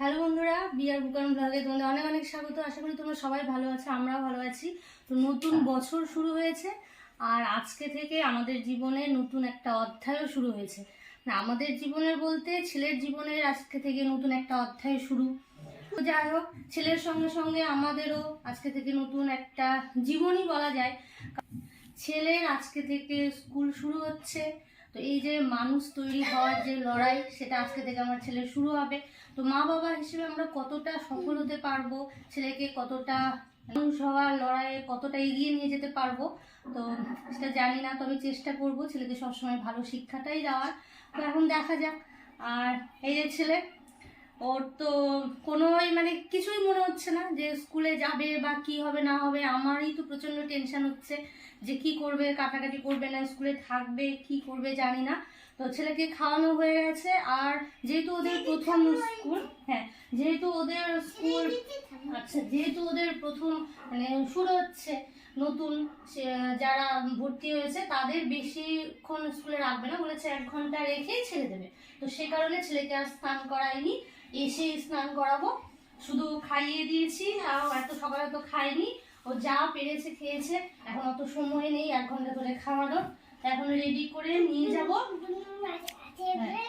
Hello বন্ধুরা বিয়ার বুকান ব্লগে তোমাদের অনেক অনেক স্বাগত। আশা করি তোমরা সবাই ভালো আছো আমরাও ভালো আছি। তো নতুন বছর শুরু হয়েছে আর আজকে থেকে আমাদের জীবনে নতুন একটা অধ্যায়ও শুরু হয়েছে। না আমাদের জীবনের বলতে ছেলের জীবনের আজকে থেকে নতুন একটা অধ্যায় শুরু। তো যাই হোক ছেলের সঙ্গে সঙ্গে আমাদেরও আজকে থেকে নতুন একটা জীবনই বলা যায়। ছেলের আজকে থেকে স্কুল শুরু হচ্ছে। তো এই যে মানুষ তৈরি হওয়ার যে লড়াই সেটা আজকে থেকে আমার ছেলে শুরু হবে। তো মা বাবা হিসেবে আমরা কতটা সফল হতে পারব, ছেলেকে কতটা মানুষ হওয়ার লড়াইয়ে কতটা এগিয়ে নিয়ে যেতে পারব, তো সেটা জানি না, তবে চেষ্টা করব ছেলেকে সবসময় ভালো শিক্ষাটাই দেওয়ার। তো এখন দেখা যাক, আর এই যে ছেলে, ওর তো কোনোই মানে কিছুই মনে হচ্ছে না যে স্কুলে যাবে বা কি হবে, না হবে, আমারই তো প্রচণ্ড টেনশন হচ্ছে যে কি করবে, কাটাকাটি করবে না, স্কুলে থাকবে, কি করবে জানি না। তো ছেলেকে খাওয়ানো হয়ে গেছে। আর যেহেতু ওদের প্রথম স্কুল হ্যাঁ যেহেতু ওদের স্কুল আচ্ছা যেহেতু ওদের প্রথম মানে শুরু হচ্ছে নতুন যারা ভর্তি হয়েছে তাদের বেশিক্ষণ স্কুলে রাখবে না। বলেছে এক ঘণ্টা রেখেই ছেড়ে দেবে। তো সে কারণে ছেলেকে আর স্নান করায়নি। এসে স্নান করাবো। শুধু খাইয়ে দিয়েছি আর এত সকালে তো খায়নি। ও যা পেরেছে খেয়েছে। এখন অত সময় নেই এক ঘণ্টা ধরে খাওয়ানোর। এখন রেডি করে নিয়ে যাব। হ্যাঁ।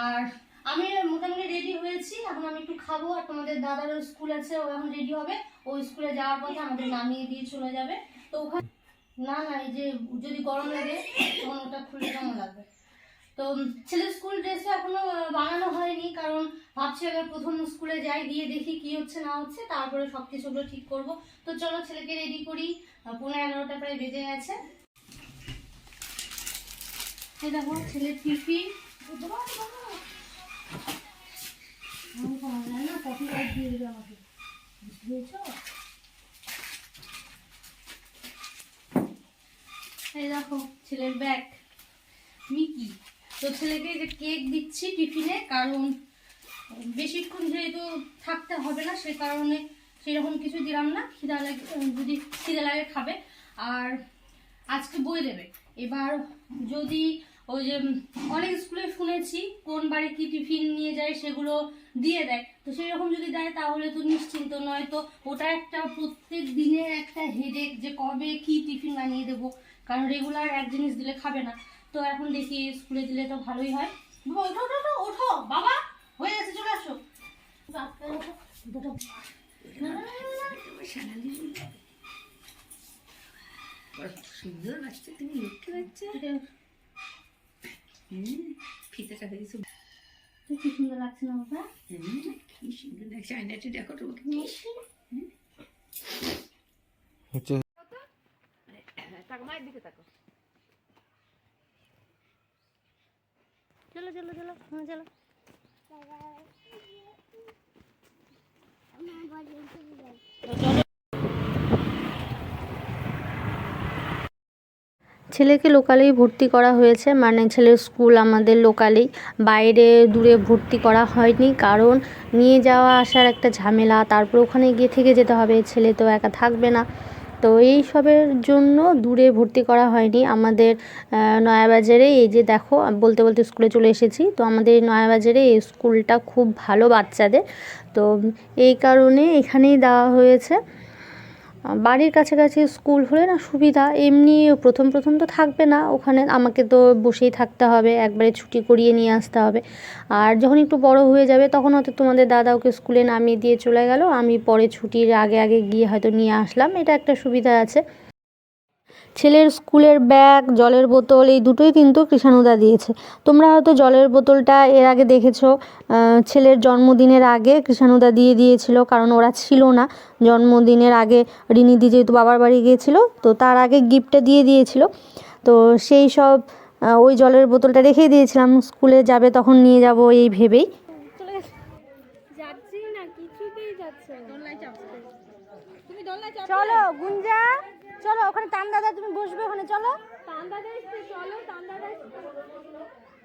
আর আমি মোটামুটি রেডি হয়েছি। এখন আমি একটু খাব। আর তোমাদের দাদারও স্কুল আছে, ও এখন রেডি হবে। ও স্কুলে যাওয়ার পথে আমাদের নামিয়ে দিয়ে চলে যাবে। তো ওখানে না না, এই যে যদি গরম লাগে, তখন ওটা খুলে কেমন লাগবে? তো ছেলের স্কুল ড্রেসও এখনও বানানো হয়নি। কারণ ভাবছি এবার প্রথম স্কুলে যাই গিয়ে দেখি কি হচ্ছে, না হচ্ছে। তারপরে সব কিছুগুলো ঠিক করব। তো চলো ছেলেকে রেডি করি। পনেরো এগারোটা প্রায় বেজে গেছে। এই দেখো টিফিন। না কফি দিয়ে আমাকে এই দেখো, ছেলের ব্যাগ মিকি, তো যে কেক দিচ্ছি টিফিনে, কারণ বেশিক্ষণ যেহেতু থাকতে হবে না, সে কারণে সেরকম কিছু দিলাম না। খিদা লাগে, যদি খিদে লাগে খাবে। আর আজকে বই দেবে। এবার যদি ওই যে অনেক স্কুলে শুনেছি, কোন বাড়ি কি টিফিন নিয়ে যায় সেগুলো দিয়ে দেয়। তো সেরকম যদি দেয় তাহলে তো নিশ্চিন্ত নয় তো ওটা একটা প্রত্যেক দিনের একটা হেডেক যে কবে কি টিফিন বানিয়ে দেবো। কারণ রেগুলার এক জিনিস দিলে খাবে না। তো এখন দেখি স্কুলে দিলে তো ভালোই হয়। ওঠো ওঠো ওঠো বাবা, হয়ে গেছে, চলে আসো। সুন্দর তুমি লক্ষ্মী বাচ্চা ফিতেটা হয়েছে কি সুন্দর লাগছে না বাবা? কি সুন্দর লাগছে। আয়নাটা দেখো তোমাকে কি সুন্দর। তাকো মায়ের দিকে তাকো চলো চলো চলো হ্যাঁ চলো। ছেলেকে লোকালেই ভর্তি করা হয়েছে। মানে ছেলের স্কুল আমাদের লোকালেই। বাইরে দূরে ভর্তি করা হয়নি। কারণ নিয়ে যাওয়া আসার একটা ঝামেলা। তারপর ওখানে গিয়ে থেকে যেতে হবে। ছেলে তো একা থাকবে না। তো এই সবের জন্য দূরে ভর্তি করা হয়নি। আমাদের নয়াবাজারে এই যে দেখো, বলতে বলতে স্কুলে চলে এসেছি। তো আমাদের নয়াবাজারে এই স্কুলটা খুব ভালো বাচ্চাদের। তো এই কারণে এখানেই দেওয়া হয়েছে। বাড়ির কাছাকাছি স্কুল হলে না সুবিধা, এমনি প্রথম প্রথম তো থাকবে না, ওখানে আমাকে তো বসেই থাকতে হবে, একবারে ছুটি করিয়ে নিয়ে আসতে হবে। আর যখন একটু বড় হয়ে যাবে, তখন হয়তো তোমাদের দাদা ওকে স্কুলে নামিয়ে দিয়ে চলে গেল, আমি পরে ছুটির আগে আগে গিয়ে হয়তো নিয়ে আসলাম, এটা একটা সুবিধা আছে। ছেলের স্কুলের ব্যাগ জলের বোতল এই দুটোই কিন্তু কৃষাণুদা দিয়েছে। তোমরা হয়তো জলের বোতলটা এর আগে দেখেছ ছেলের জন্মদিনের আগে কৃষাণুদা দিয়ে দিয়েছিল কারণ ওরা ছিল না। জন্মদিনের আগে রিনিদি যেহেতু বাবার বাড়ি গিয়েছিল তো তার আগে গিফটটা দিয়ে দিয়েছিল। তো সেই সব ওই জলের বোতলটা রেখেই দিয়েছিলাম স্কুলে যাবে তখন নিয়ে যাব এই ভেবেই। চলো গুঞ্জা। চলো ওখানে টান দাদা তুমি বসবে ওখানে চলো। এসছে চলো তান্দাদা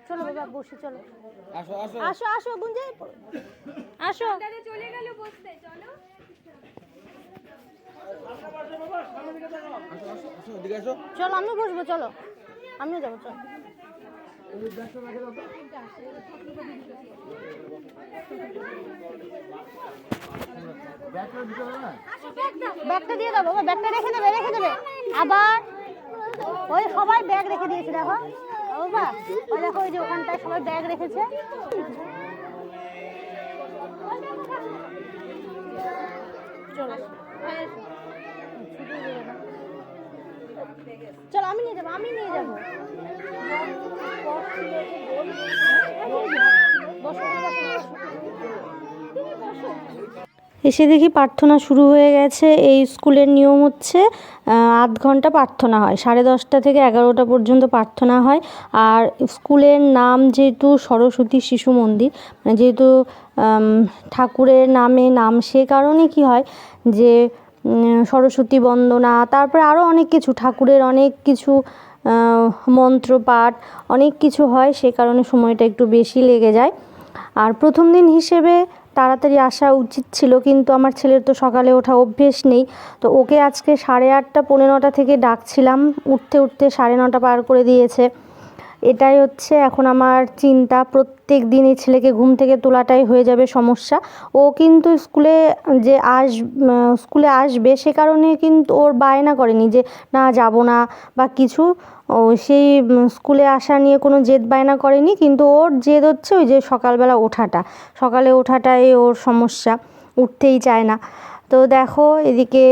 চলো বাবা বসে চলো। আসো আসো। আসো আসো গুঞ্জে। আসো। তান্দাদা চলে গেল বসতে চলো। আসো আসো আসো এদিকে আসো। চলো আমিও বসবো চলো। আমিও যাব চলো। ব্যাগটা দিয়ে দাও বাবা, ব্যাগটা রেখে দেবে রেখে দেবে। আবার ওই সবাই ব্যাগ রেখে দিয়েছে, দেখো। বাবা, ওই দেখো, ওই যে ওখানটায় সবাই ব্যাগ রেখেছে। চলো। চলো, আমি নিয়ে যাব, আমি নিয়ে যাব। এসে দেখি প্রার্থনা শুরু হয়ে গেছে। এই স্কুলের নিয়ম হচ্ছে আধ ঘণ্টা প্রার্থনা হয়। সাড়ে দশটা থেকে এগারোটা পর্যন্ত প্রার্থনা হয়। আর স্কুলের নাম যেহেতু সরস্বতী শিশু মন্দির মানে যেহেতু ঠাকুরের নামে নাম সে কারণে কি হয় যে সরস্বতী বন্দনা, তারপরে আরও অনেক কিছু, ঠাকুরের অনেক কিছু মন্ত্র পাঠ অনেক কিছু হয়, সে কারণে সময়টা একটু বেশি লেগে যায়। আর প্রথম দিন হিসেবে তাড়াতাড়ি আসা উচিত ছিল, কিন্তু আমার ছেলের তো সকালে ওঠা অভ্যেস নেই। তো ওকে আজকে সাড়ে আটটা, পৌনে নটা থেকে ডাকছিলাম, উঠতে উঠতে সাড়ে নটা পার করে দিয়েছে। এটাই হচ্ছে এখন আমার চিন্তা। প্রত্যেক দিন এই ছেলেকে ঘুম থেকে তোলাটাই হয়ে যাবে সমস্যা। ও কিন্তু স্কুলে যে আস স্কুলে আসবে সে কারণে কিন্তু ওর বায়না করেনি যে, না, যাব না বা কিছু। ও সেই স্কুলে আসা নিয়ে কোনো জেদ বায়না করেনি, কিন্তু ওর জেদ হচ্ছে ওই যে সকালবেলা ওঠাটা। সকালে ওঠাটাই ওর সমস্যা, উঠতেই চায় না। তো দেখো, এদিকে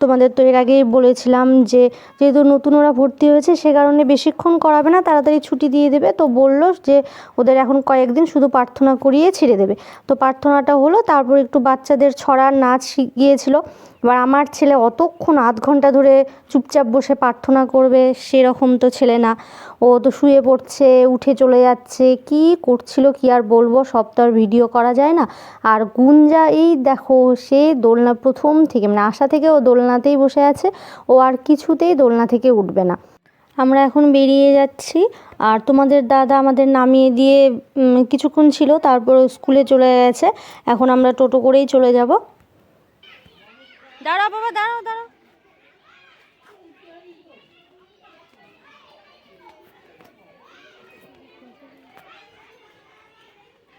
তোমাদের তো এর আগেই বলেছিলাম যে, যেহেতু নতুন ওরা ভর্তি হয়েছে, সে কারণে বেশিক্ষণ করাবে না, তাড়াতাড়ি ছুটি দিয়ে দেবে। তো বলল যে, ওদের এখন কয়েকদিন শুধু প্রার্থনা করিয়ে ছেড়ে দেবে। তো প্রার্থনাটা হলো, তারপর একটু বাচ্চাদের ছড়া নাচ শিখিয়েছিল এবার আমার ছেলে অতক্ষণ আধ ঘণ্টা ধরে চুপচাপ বসে প্রার্থনা করবে, সেরকম তো ছেলে না। ও তো শুয়ে পড়ছে, উঠে চলে যাচ্ছে, কি করছিল কি আর বলব, সব তো আর ভিডিও করা যায় না। আর গুঞ্জা এই দেখো, সে দোলনা প্রথম থেকে মানে আশা থেকে ও দোলনাতেই বসে আছে, ও আর কিছুতেই দোলনা থেকে উঠবে না। আমরা এখন বেরিয়ে যাচ্ছি, আর তোমাদের দাদা আমাদের নামিয়ে দিয়ে কিছুক্ষণ ছিল, তারপর স্কুলে চলে গেছে। এখন আমরা টোটো করেই চলে যাব। দাঁড়াও বাবা, দাঁড়াও দাঁড়াও।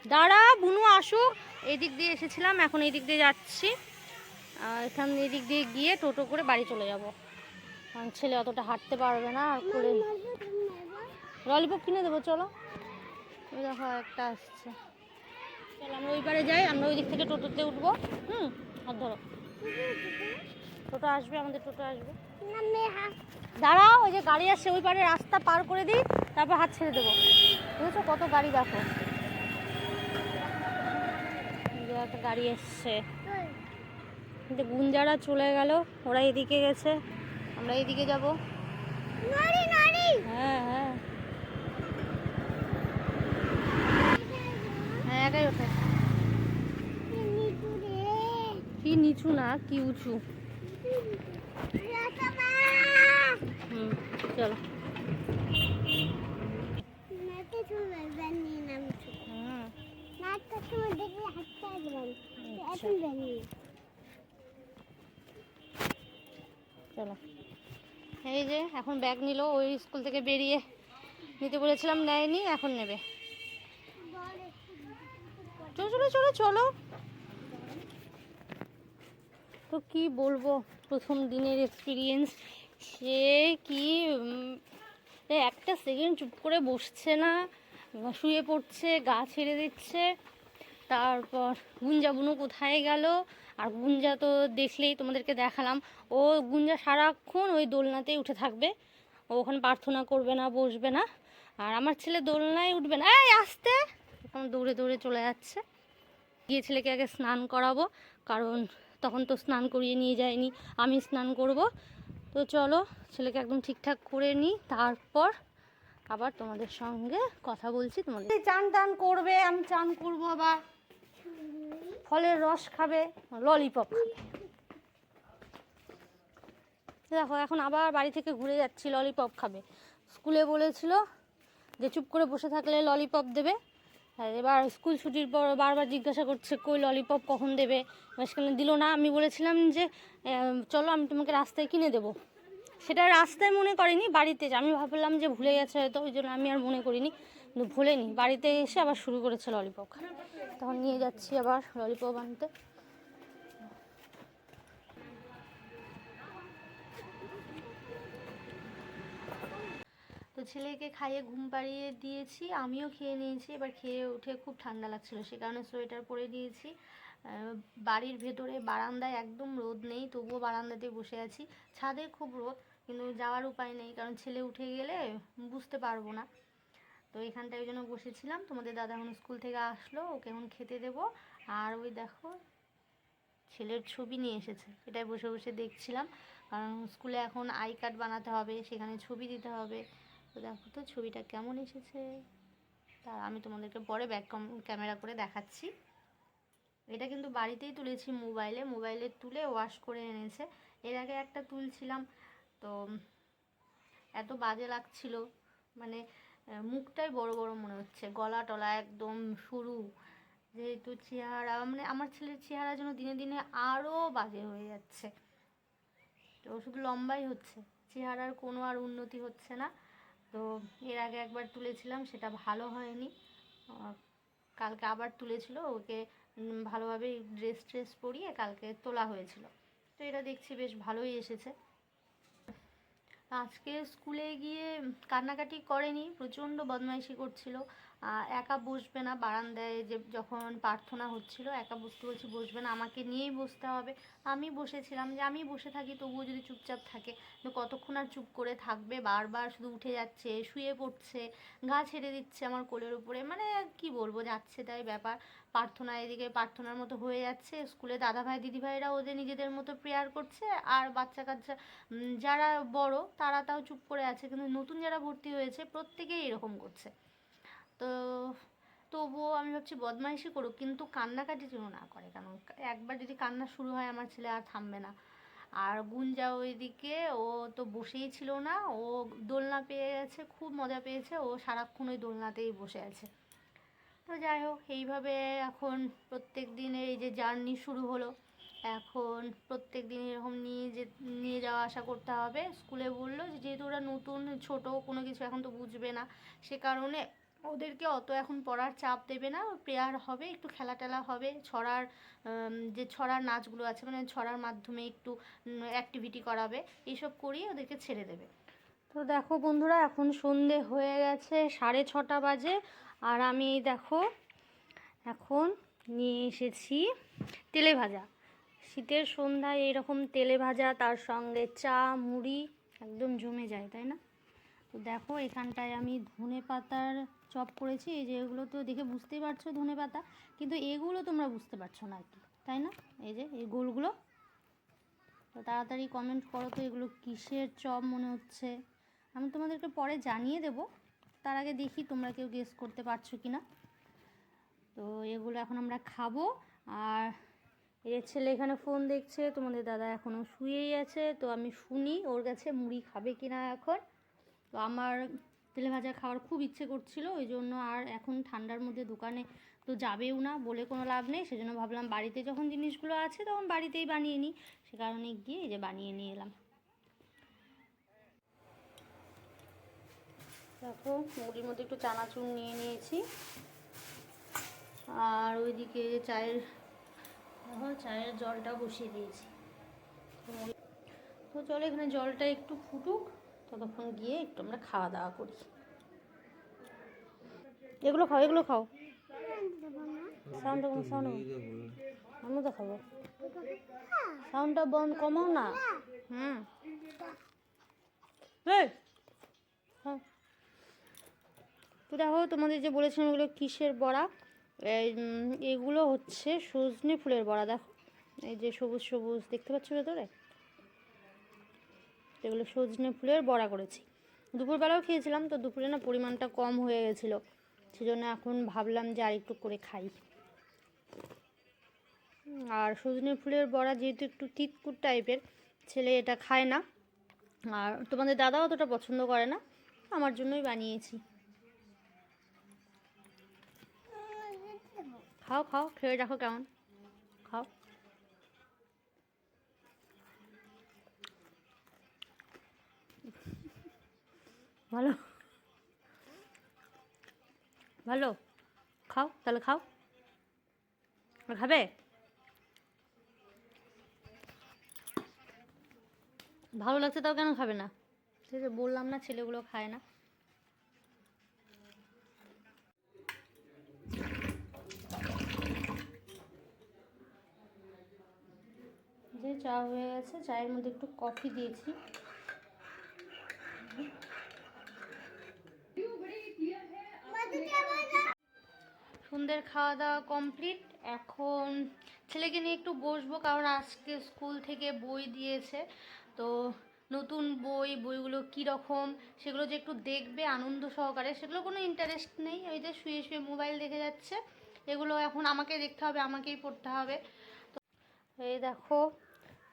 দাঁড়া বুনু আসুক। এই দিক দিয়ে এসেছিলাম, এখন এই দিক দিয়ে যাচ্ছি। এখান এই দিক দিয়ে গিয়ে টোটো করে বাড়ি চলে যাব। কারণ ছেলে অতটা হাঁটতে পারবে না আর করে ললিপপ কিনে দেবো, চলো। ওই দেখো একটা আসছে। চলো, আমরা ওই পারে যাই, আমরা ওই দিক থেকে টোটোতে উঠবো। হুম আর ধরো। টোটো আসবে আমাদের টোটো আসবে। দাঁড়াও ওই যে গাড়ি আসছে ওই পারে রাস্তা পার করে দিই তারপর হাত ছেড়ে দেবো। বুঝেছ কত গাড়ি দেখো? একটা গাড়ি এসছে। কিন্তু গুঞ্জারা চলে গেল ওরা এদিকে গেছে আমরা এদিকে যাব। হ্যাঁ হ্যাঁ একাই ওঠে নিচু না, কি উঁচু? চলো। হুম চলো। এই যে, এখন ব্যাগ নিল, ওই স্কুল থেকে বেরিয়ে নিতে বলেছিলাম, নেয়নি, এখন নেবে। চলো চলো চলো চলো। তো কি বলব? প্রথম দিনের এক্সপিরিয়েন্স সে কি একটা সেকেন্ড চুপ করে বসছে না, শুয়ে পড়ছে, গা ছেড়ে দিচ্ছে। তারপর গুঞ্জা, বুনু কোথায় গেল? আর গুঞ্জা তো দেখলেই তোমাদেরকে দেখালাম। ও গুঞ্জা সারাক্ষণ ওই দোলনাতেই উঠে থাকবে। ও ওখানে প্রার্থনা করবে না, বসবে না। আর আমার ছেলে দোলনায় উঠবে না। এই, আসতে! এখন দৌড়ে দৌড়ে চলে যাচ্ছে। গিয়ে ছেলেকে আগে স্নান করাবো। কারণ তখন তো স্নান করিয়ে নিয়ে যায়নি, আমি স্নান করব। তো চলো, ছেলেকে একদম ঠিকঠাক করে নিই তারপর আবার তোমাদের সঙ্গে কথা বলছি তোমাদের। চান টান করবে, আমি চান করব আবার। ফলের রস খাবে, ললিপপ খাবে। দেখো, এখন আবার বাড়ি থেকে ঘুরে যাচ্ছি, ললিপপ খাবে। স্কুলে বলেছিল যে, চুপ করে বসে থাকলে ললিপপ দেবে। এবার স্কুল ছুটির পর বারবার জিজ্ঞাসা করছে, কই ললিপপ কখন দেবে? সেখানে দিল না, আমি বলেছিলাম যে চলো আমি তোমাকে রাস্তায় কিনে দেবো। সেটা রাস্তায় মনে করেনি, বাড়িতে আমি ভাবলাম যে ভুলে গেছে হয়তো, ওই জন্য আমি আর মনে করিনি, কিন্তু ভুলেনি। বাড়িতে এসে আবার শুরু করেছে ললিপপ তখন নিয়ে যাচ্ছি আবার ললিপপ আনতে। তো ছেলেকে খাইয়ে ঘুম পাড়িয়ে দিয়েছি, আমিও খেয়ে নিয়েছি। এবার খেয়ে উঠে খুব ঠান্ডা লাগছিল, সে কারণে সোয়েটার পরে দিয়েছি। বাড়ির ভেতরে বারান্দায় একদম রোদ নেই, তবুও বারান্দাতে বসে আছি। ছাদে খুব রোদ, কিন্তু যাওয়ার উপায় নেই, কারণ ছেলে উঠে গেলে বুঝতে পারব না। তো এখানটায় ওই জন্য বসেছিলাম। তোমাদের দাদা এখন স্কুল থেকে আসলো, ওকে এখন খেতে দেবো। আর ওই দেখো, ছেলের ছবি নিয়ে এসেছে, এটাই বসে বসে দেখছিলাম। কারণ স্কুলে এখন আই কার্ড বানাতে হবে, সেখানে ছবি দিতে হবে। তো দেখো তো ছবিটা কেমন এসেছে। তা আমি তোমাদেরকে পরে ব্যাক ক্যামেরা করে দেখাচ্ছি। এটা কিন্তু বাড়িতেই তুলেছি মোবাইলে মোবাইলে তুলে ওয়াশ করে এনেছে। এর আগে একটা তুলছিলাম। তো এত বাজে লাগছিল। মানে মুখটাই বড় বড় মনে হচ্ছে। গলা টলা একদম সরু। যেহেতু চেহারা মানে আমার ছেলের চেহারা যেন দিনে দিনে আরও বাজে হয়ে যাচ্ছে। তো শুধু লম্বাই হচ্ছে। চেহারার কোনো আর উন্নতি হচ্ছে না। তো এর আগে একবার তুলেছিলাম, সেটা ভালো হয়নি। কালকে আবার তুলেছিল, ওকে ভালোভাবে ড্রেস ট্রেস পরিয়ে কালকে তোলা হয়েছিল। তো এটা দেখছি বেশ ভালোই এসেছে। আজকে স্কুলে গিয়ে কান্নাকাটি করেনি, প্রচণ্ড বদমাইশি করছিল। একা বসবে না, বারান্দায় যে যখন প্রার্থনা হচ্ছিল, একা বসতে বলছি, বসবে না, আমাকে নিয়েই বসতে হবে। আমি বসেছিলাম যে আমি বসে থাকি, তবুও যদি চুপচাপ থাকে। তো কতক্ষণ আর চুপ করে থাকবে? বারবার শুধু উঠে যাচ্ছে, শুয়ে পড়ছে, গা ছেড়ে দিচ্ছে আমার কোলের উপরে। মানে কি বলব, যাচ্ছে তাই ব্যাপার। প্রার্থনা এদিকে প্রার্থনার মতো হয়ে যাচ্ছে। স্কুলে দাদা ভাই দিদি ভাইরা ওদের নিজেদের মতো প্রেয়ার করছে। আর বাচ্চা কাচ্চা যারা বড়, তারা তাও চুপ করে আছে। কিন্তু নতুন যারা ভর্তি হয়েছে, প্রত্যেকেই এরকম করছে। তো, তবুও আমি ভাবছি বদমাইশি করুক, কিন্তু কান্নাকাটি যেন না করে কেন একবার যদি কান্না শুরু হয় আমার ছেলে আর থামবে না। আর গুঞ্জা ওইদিকে, ও তো বসেই ছিল না, ও দোলনা পেয়ে গেছে, খুব মজা পেয়েছে, ও সারাক্ষণ ওই দোলনাতেই বসে আছে। তো যাই হোক, এইভাবে এখন প্রত্যেক দিনের এই যে জার্নি শুরু হলো, এখন প্রত্যেক দিন এরকম নিয়ে যে, নিয়ে যাওয়া আসা করতে হবে। স্কুলে বলল যেহেতু ওরা নতুন, ছোট, কোনো কিছু এখন তো বুঝবে না, সে কারণে ওদেরকে অত এখন পড়ার চাপ দেবে না প্রেয়ার হবে, একটু খেলা টেলা হবে, ছড়ার যে ছড়ার নাচগুলো আছে মানে ছড়ার মাধ্যমে একটু অ্যাক্টিভিটি করাবে এইসব করিয়ে ওদেরকে ছেড়ে দেবে। তো দেখো বন্ধুরা, এখন সন্ধে হয়ে গেছে, সাড়ে ছটা বাজে, আর আমি দেখো, এখন নিয়ে এসেছি তেলে ভাজা। শীতের সন্ধ্যায় এরকম তেলে ভাজা, তার সঙ্গে চা, মুড়ি, একদম জমে যায়, তাই না? তো দেখো এখানটায় আমি ধনে পাতার চপ করেছি, এই যে এগুলো তো দেখে বুঝতেই পারছ ধনে পাতা। কিন্তু এগুলো তোমরা বুঝতে পারছ না আর কি, তাই না? এই যে, এই গোলগুলো। তো তাড়াতাড়ি কমেন্ট করো তো এগুলো কিসের চপ মনে হচ্ছে। আমি তোমাদেরকে পরে জানিয়ে দেব, তার আগে দেখি তোমরা কেউ গেস করতে পারছ কি না তো এগুলো এখন আমরা খাব, আর এর ছেলে এখানে ফোন দেখছে, তোমাদের দাদা এখনও শুয়েই আছে, তো আমি শুনি ওর কাছে মুড়ি খাবে কি না এখন। তো আমার তেলে ভাজা খাওয়ার খুব ইচ্ছে করছিল, ওই জন্য আর এখন ঠান্ডার মধ্যে দোকানে তো যাবেও না বলে কোনো লাভ নেই, সেজন্য ভাবলাম বাড়িতে যখন জিনিসগুলো আছে তখন বাড়িতেই বানিয়ে নিই, সে কারণে গিয়ে এই যে বানিয়ে নিয়ে এলাম। দেখো, মুড়ির মধ্যে একটু চানাচুর নিয়ে নিয়েছি, আর ওইদিকে চায়ের, দেখো চায়ের জলটা বসিয়ে দিয়েছি। তো চলো এখানে জলটা একটু ফুটুক। ততক্ষণ গিয়ে একটু আমরা খাওয়া দাওয়া করি। এগুলো খাও এগুলো খাও। সাউন্ডটা কম সাউন্ড আমিও তো খাব। সাউন্ডটা বন্ধ, কমাও না। হুম। হ্যাঁ। তো দেখো, তোমাদের যে বলেছিলাম এগুলো কিসের বড়া? এগুলো হচ্ছে সজনে ফুলের বড়া, দেখো। এই যে সবুজ সবুজ, দেখতে পাচ্ছ ভেতরে? এগুলো সজনে ফুলের বড়া করেছি। দুপুরবেলাও খেয়েছিলাম, তো দুপুরে না পরিমাণটা কম হয়ে গেছিল। সেজন্য এখন ভাবলাম যে আর একটু করে খাই। আর সজনে ফুলের বড়া যেহেতু একটু তিতকুট টাইপের, ছেলে এটা খায় না। আর তোমাদের দাদাও অতটা পছন্দ করে না, আমার জন্যই বানিয়েছি। খাও খাও, খেয়ে দেখো কেমন খাও ভালো। ভালো। খাও, তাহলে খাও। খাবে? ভালো লাগছে তাও কেন খাবে না? ঠিক আছে, বললাম না, ছেলেগুলো খায় না। যে চা হয়ে গেছে, চায়ের মধ্যে একটু কফি দিয়েছি। সন্ধ্যের খাওয়া দাওয়া কমপ্লিট এখন ছেলেকে নিয়ে একটু বসবো, কারণ আজকে স্কুল থেকে বই দিয়েছে। তো নতুন বই, বইগুলো কী রকম সেগুলো যে একটু দেখবে আনন্দ সহকারে। সেগুলো কোনো ইন্টারেস্ট নেই, ওই যে শুয়ে শুয়ে মোবাইল দেখে যাচ্ছে। এগুলো এখন আমাকে দেখতে হবে, আমাকেই পড়তে হবে। তো এই দেখো,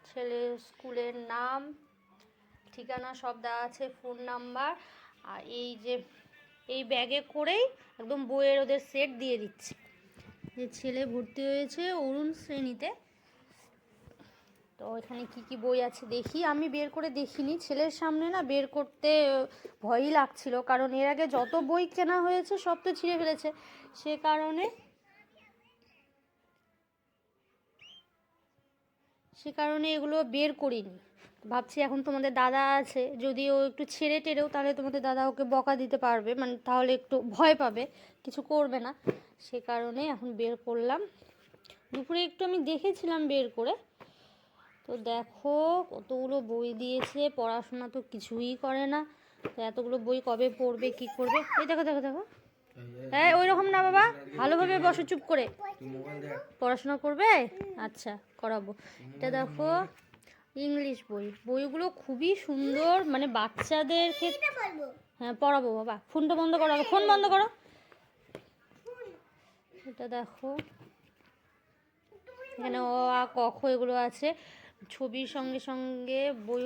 ছেলের স্কুলের নাম, ঠিকানা সব দেওয়া আছে ফোন নাম্বার আর এই যে এই ব্যাগে করেই একদম বইয়ের ওদের সেট দিয়ে দিচ্ছে। যে ছেলে ভর্তি হয়েছে অরুণ শ্রেণীতে। তো এখানে কি কি বই আছে দেখি। আমি বের করে দেখিনি। ছেলের সামনে না বের করতে ভয়ই লাগছিল। কারণ এর আগে যত বই কেনা হয়েছে সব তো ছিঁড়ে ফেলেছে। সে কারণে সে কারণে এগুলো বের করিনি। ভাবছি এখন তোমাদের দাদা আছে যদি ও একটু ছেড়ে টেরেও তাহলে তোমাদের দাদা ওকে বকা দিতে পারবে মানে তাহলে একটু ভয় পাবে কিছু করবে না। সে কারণে এখন বের করলাম। দুপুরে একটু আমি দেখেছিলাম বের করে। তো দেখো কতগুলো বই দিয়েছে পড়াশোনা তো কিছুই করে না। তো এতগুলো বই কবে পড়বে কি করবে? এই দেখো দেখো দেখো। হ্যাঁ ওই রকম না বাবা ভালোভাবে বসো চুপ করে। পড়াশোনা করবে? আচ্ছা করাবো। এটা দেখো ইংলিশ বই। বইগুলো খুবই সুন্দর মানে বাচ্চাদের ক্ষেত্রে হ্যাঁ পড়াবো বাবা। ফোনটা বন্ধ করো ফোন বন্ধ করো। এটা দেখো। এখানে অ আ ক খ এগুলো আছে। ছবির সঙ্গে সঙ্গে বই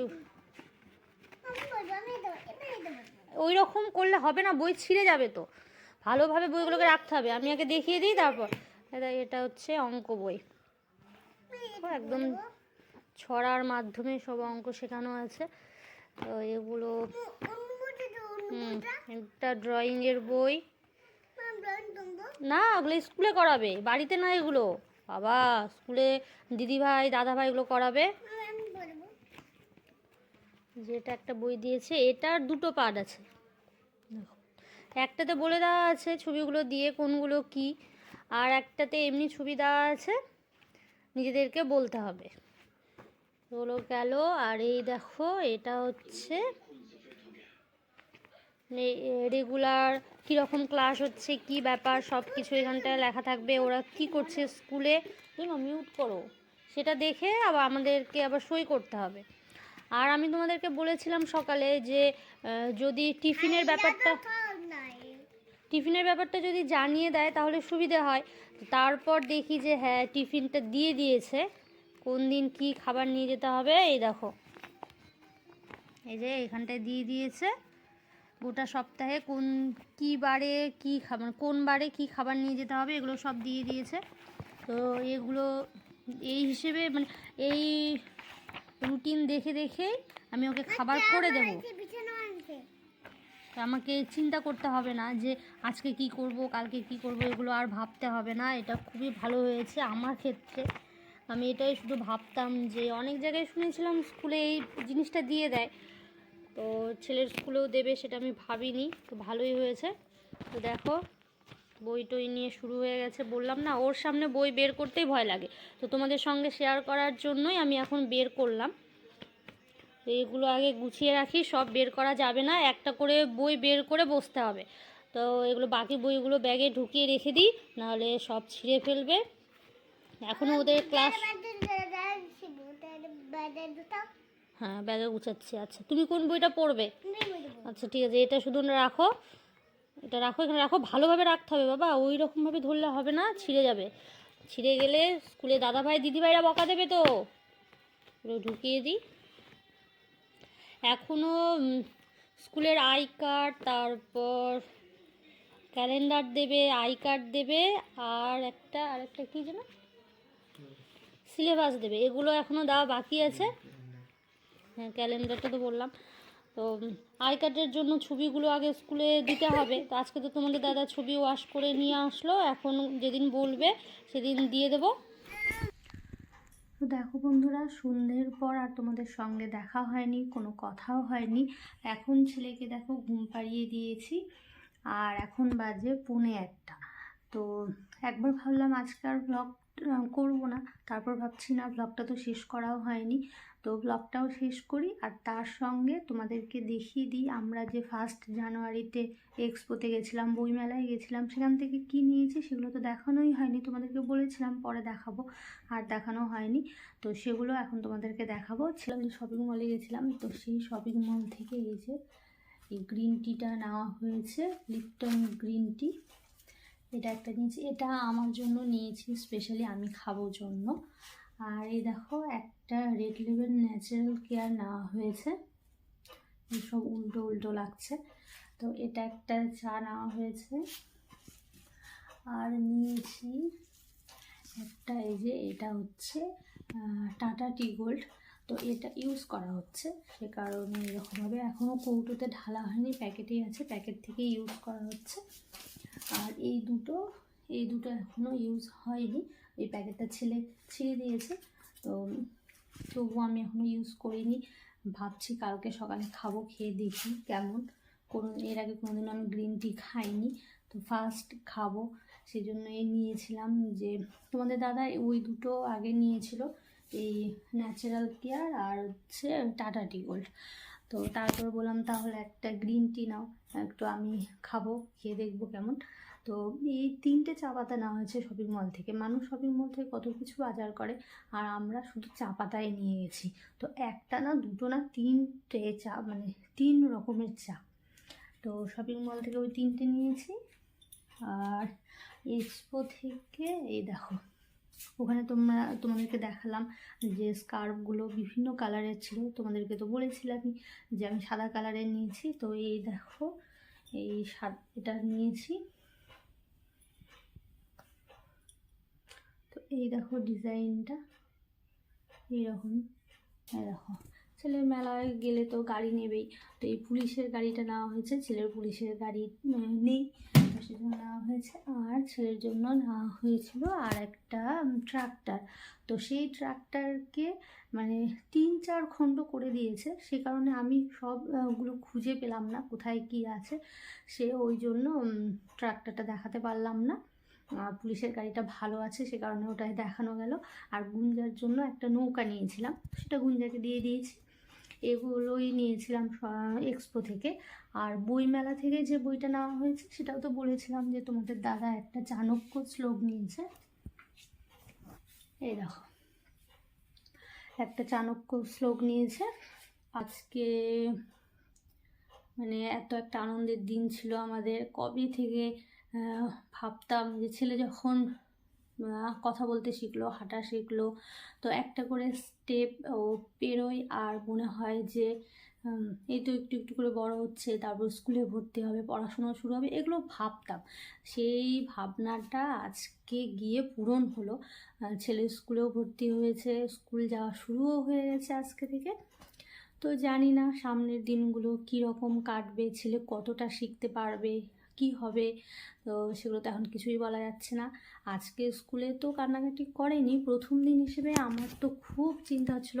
ওই রকম করলে হবে না বই ছিঁড়ে যাবে তো। ভালোভাবে বইগুলোকে রাখতে হবে। আমি আগে দেখিয়ে দিই তারপর। এটা হচ্ছে অঙ্ক বই। ও একদম ছড়ার মাধ্যমে সব অঙ্ক শেখানো আছে। তো এগুলো একটা ড্রয়িংয়ের বই। না, ওগুলো স্কুলে করাবে, বাড়িতে না এগুলো। বাবা, স্কুলে দিদিভাই, দাদাভাই এগুলো করাবে। যেটা একটা বই দিয়েছে, এটার দুটো পার্ট আছে। একটাতে বলে দেওয়া আছে ছবিগুলো দিয়ে কোনগুলো কি, আর একটাতে এমনি ছবি দেওয়া আছে। নিজেদেরকে বলতে হবে। ওগুলো গেল, আর এই দেখো, এটা হচ্ছে রেগুলার কীরকম ক্লাস হচ্ছে, কি ব্যাপার সব কিছু এখানটায় লেখা থাকবে, ওরা কি করছে স্কুলে তুমি মিউট করো। সেটা দেখে আবার আমাদেরকে আবার সই করতে হবে। আর আমি তোমাদেরকে বলেছিলাম সকালে যে যদি টিফিনের ব্যাপারটা টিফিনের ব্যাপারটা যদি জানিয়ে দেয়, তাহলে সুবিধে হয়। তারপর দেখি যে হ্যাঁ টিফিনটা দিয়ে দিয়েছে। কোন দিন কি খাবার নিয়ে যেতে হবে এই দেখো। এই যে এখানটায় দিয়ে দিয়েছে। গোটা সপ্তাহে কোন কি বারে কি খাবার কোন বারে কি খাবার নিয়ে যেতে হবে এগুলো সব দিয়ে দিয়েছে। তো এগুলো এই হিসেবে মানে এই রুটিন দেখে দেখে আমি ওকে খাবার করে দেবো। তো আমাকে চিন্তা করতে হবে না যে আজকে কি করব কালকে কি করব এগুলো আর ভাবতে হবে না। এটা খুবই ভালো হয়েছে আমার ক্ষেত্রে। আমি এটাই শুধু ভাবতাম যে অনেক জায়গায় শুনেছিলাম স্কুলে এই জিনিসটা দিয়ে দেয়। তো ছেলের স্কুলেও দেবে সেটা আমি ভাবিনি, তো ভালোই হয়েছে। তো দেখো, বই টই নিয়ে শুরু হয়ে গেছে। বললাম না, ওর সামনে বই বের করতেই ভয় লাগে। তো তোমাদের সঙ্গে শেয়ার করার জন্যই আমি এখন বের করলাম। এগুলো আগে গুছিয়ে রাখি, সব বের করা যাবে না, একটা করে বই বের করে বসতে হবে। তো এগুলো বাকি বইগুলো ব্যাগে ঢুকিয়ে রেখে দিই, নাহলে সব ছিঁড়ে ফেলবে। এখনও ওদের ক্লাস হ্যাঁ ব্যাগে গুছাচ্ছি আচ্ছা। তুমি কোন বইটা পড়বে? আচ্ছা ঠিক আছে, এটা শুধু রাখো। এটা রাখো, এখানে রাখো। ভালোভাবে রাখতে হবে, বাবা। ওই রকমভাবে ধরলে হবে না, ছিঁড়ে যাবে। ছিঁড়ে গেলে স্কুলে দাদাভাই, দিদিভাইরা বকা দেবে তো। ঢুকিয়ে দিই। এখনও স্কুলের আই কার্ড, তারপর ক্যালেন্ডার দেবে, আই কার্ড দেবে, আর একটা আর একটা কী যেন? সিলেবাস দেবে, এগুলো এখনও দেওয়া বাকি আছে। হ্যাঁ ক্যালেন্ডারটা তো বললাম। তো, আই কার্ডের জন্য ছবিগুলো আগে স্কুলে দিতে হবে। তো আজকে তো তোমাদের দাদা ছবি ওয়াশ করে নিয়ে আসলো, এখন যেদিন বলবে সেদিন দিয়ে দেবো। তো দেখো বন্ধুরা, সন্ধ্যের পর আর তোমাদের সঙ্গে দেখা হয়নি, কোনো কথাও হয়নি। এখন ছেলেকে দেখো ঘুম পাড়িয়ে দিয়েছি, আর এখন বাজে পুনে একটা। তো একবার ভাবলাম আজকে আর ব্লগ করব না। তারপর ভাবছি, না ব্লগটা তো শেষ করাও হয়নি। তো ব্লগটাও শেষ করি আর তার সঙ্গে তোমাদেরকে দেখিয়ে দিই, আমরা যে ফার্স্ট জানুয়ারিতে এক্সপোতে গেছিলাম, বইমেলায় গেছিলাম, সেখান থেকে কি নিয়েছি সেগুলো তো দেখানোই হয়নি। তোমাদেরকে বলেছিলাম, পরে দেখাবো। আর দেখানো হয়নি। তো সেগুলো এখন তোমাদেরকে দেখাবো। ছিলাম যে শপিং মলে গেছিলাম, তো সেই শপিং মল থেকে এই যে, এই গ্রিন টিটা নেওয়া হয়েছে লিপটন গ্রিন টি এটা একটা নিয়েছি। এটা আমার জন্য নিয়েছি স্পেশালি আমি খাব জন্য। আর এই দেখো, একটা রেড লেভেল ন্যাচারাল কেয়ার নেওয়া হয়েছে। সব উল্টো উল্টো লাগছে। তো এটা একটা চা নেওয়া হয়েছে। আর নিয়েছি একটা এই যে এটা হচ্ছে টাটা টি গোল্ড তো এটা ইউজ করা হচ্ছে। সে কারণে এরকমভাবে এখনও কৌটোতে ঢালা হয়নি, প্যাকেটেই আছে। প্যাকেট থেকে ইউজ করা হচ্ছে। আর এই দুটো এই দুটো এখনও ইউজ হয়নি। এই প্যাকেটটা ছেলে ছিঁড়ে দিয়েছে। তো, তবুও আমি এখনও ইউজ করিনি। ভাবছি কালকে সকালে খাব, খেয়ে দেখি কেমন। কোনো, এর আগে কোনোদিন আমি গ্রিন টি খাইনি। তো ফার্স্ট খাব। সেই জন্য এই নিয়েছিলাম যে, তোমাদের দাদা ওই দুটো আগে নিয়েছিল। এই ন্যাচারাল কেয়ার আর হচ্ছে টাটা টি গোল্ড তো তারপর বললাম, তাহলে একটা গ্রিন টি নাও। একটু আমি খাব, খেয়ে দেখব কেমন। তো এই তিনটে চা পাতা নেওয়া হয়েছে শপিং মল থেকে। মানুষ শপিং মল থেকে কত কিছু বাজার করে, আর আমরা শুধু চা পাতায় নিয়ে গেছি। তো একটা না, দুটো না, তিনটে চা মানে তিন রকমের চা। তো শপিং মল থেকে ওই তিনটে নিয়েছি। আর এক্সপো থেকে, এই দেখো। ওখানে তোমরা, তোমাদেরকে দেখালাম যে স্কার্ফগুলো বিভিন্ন কালারের ছিল। তোমাদেরকে তো বলেছিলামই যে আমি সাদা কালারের নিয়েছি। তো এই দেখো, এই সাদ এটা নিয়েছি। তো এই দেখো ডিজাইনটা, এইরকম। এই দেখো ছেলে মেলায় গেলে তো গাড়ি নেবেই। তো এই পুলিশের গাড়িটা নেওয়া হয়েছে। ছেলের পুলিশের গাড়ি নেই। তো সেজন্য নেওয়া হয়েছে আর ছেলের জন্য নেওয়া হয়েছিল আর একটা ট্রাক্টর তো সেই ট্রাক্টরকে মানে তিন চার খণ্ড করে দিয়েছে। সে কারণে আমি সবগুলো খুঁজে পেলাম না কোথায় কি আছে। সে ওই জন্য ট্রাক্টরটা দেখাতে পারলাম না। পুলিশের গাড়িটা ভালো আছে, সে কারণে ওটাই দেখানো গেল। আর গুঞ্জার জন্য একটা নৌকা নিয়েছিলাম, সেটা গুঞ্জাকে দিয়ে দিয়েছি। এগুলোই নিয়েছিলাম এক্সপো থেকে। আর বইমেলা থেকে যে বইটা নেওয়া হয়েছে, সেটাও তো বলেছিলাম যে তোমাদের দাদা একটা চাণক্য শ্লোক নিয়েছে। এই দেখো। একটা চাণক্য শ্লোক নিয়েছে। আজকে মানে এত একটা আনন্দের দিন ছিল আমাদের। কবে থেকে ভাবতাম যে ছেলে যখন কথা বলতে শিখলো, হাঁটা শিখলো। তো একটা করে স্টেপ ও পেরোয় আর মনে হয় যে এই তো একটু একটু করে বড় হচ্ছে, তারপর স্কুলে ভর্তি হবে, পড়াশোনা শুরু হবে, এগুলো ভাবতাম। সেই ভাবনাটা আজকে গিয়ে পূরণ হলো। ছেলে স্কুলেও ভর্তি হয়েছে স্কুল যাওয়া শুরুও হয়ে গেছে আজকে থেকে। তো জানি না সামনের দিনগুলো কী রকম কাটবে, ছেলে কতটা শিখতে পারবে কি হবে? তো সেগুলো তো এখন কিছুই বলা যাচ্ছে না। আজকে স্কুলে তো কান্নাকাটি করেনি। প্রথম দিন হিসেবে আমার তো খুব চিন্তা হচ্ছিল।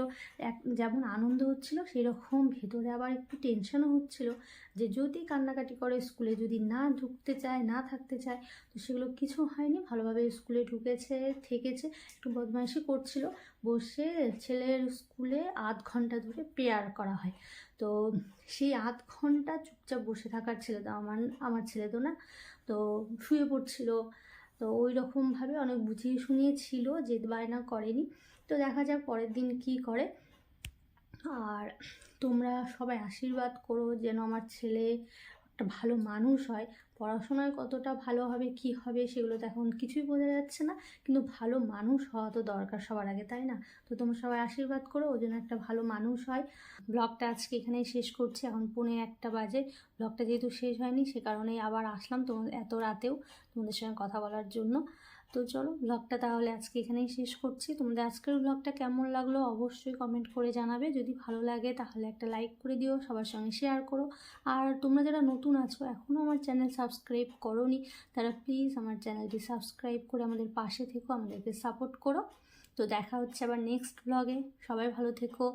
এক যেমন আনন্দ হচ্ছিল, সেরকম ভেতরে আবার একটু টেনশনও হচ্ছিল। যে যদি কান্নাকাটি করে, স্কুলে যদি না ঢুকতে চায়, না থাকতে চায়, তো সেগুলো কিছু হয়নি। ভালোভাবে স্কুলে ঢুকেছে, থেকেছে, একটু বদমাইশি করছিল। বসে ছেলের স্কুলে আধ ঘণ্টা ধরে প্রেয়ার করা হয়। তো সেই আধ ঘণ্টা চুপচাপ বসে থাকার ছেলে তো আমার আমার ছেলে তো না, তো শুয়ে পড়ছিল। তো ওই রকমভাবে অনেক বুঝিয়ে শুনিয়ে ছিল যে বায়না করেনি। তো দেখা যাক পরের দিন কি করে। আর তোমরা সবাই আশীর্বাদ করো যেন আমার ছেলে একটা ভালো মানুষ হয়। পড়াশোনায় কতটা ভালো হবে, কি হবে সেগুলো তো এখন কিছুই বোঝা যাচ্ছে না। কিন্তু ভালো মানুষ হওয়া তো দরকার সবার আগে, তাই না? তো তোমরা সবাই আশীর্বাদ করো ও যেন একটা ভালো মানুষ হয়। ব্লগটা আজকে এখানেই শেষ করছি। এখন পৌনে একটা বাজে। ব্লগটা যেহেতু শেষ হয়নি, সে কারণেই আবার আসলাম তোমাদের, এত রাতেও তোমাদের সঙ্গে কথা বলার জন্য। তো চলো ব্লগটা তাহলে আজকে এখানেই শেষ করছি। তোমাদের আজকের ব্লগটা কেমন লাগল অবশ্যই কমেন্ট করে জানাবে। যদি ভালো লাগে তাহলে একটা লাইক করে দিও, সবার সঙ্গে শেয়ার করো। আর তোমরা যারা নতুন আছো এখনও আমার চ্যানেল সাবস্ক্রাইব করোনি, তারা প্লিজ আমার চ্যানেলটি সাবস্ক্রাইব করে আমাদের পাশে থেকো, আমাদেরকে সাপোর্ট করো। তো দেখা হচ্ছে আবার নেক্সট ব্লগে সবাই ভালো থেকো।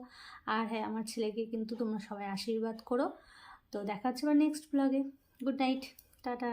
আর হ্যাঁ আমার ছেলেকে কিন্তু তোমরা সবাই আশীর্বাদ করো। তো দেখা হচ্ছে আবার নেক্সট ব্লগে গুড নাইট টাটা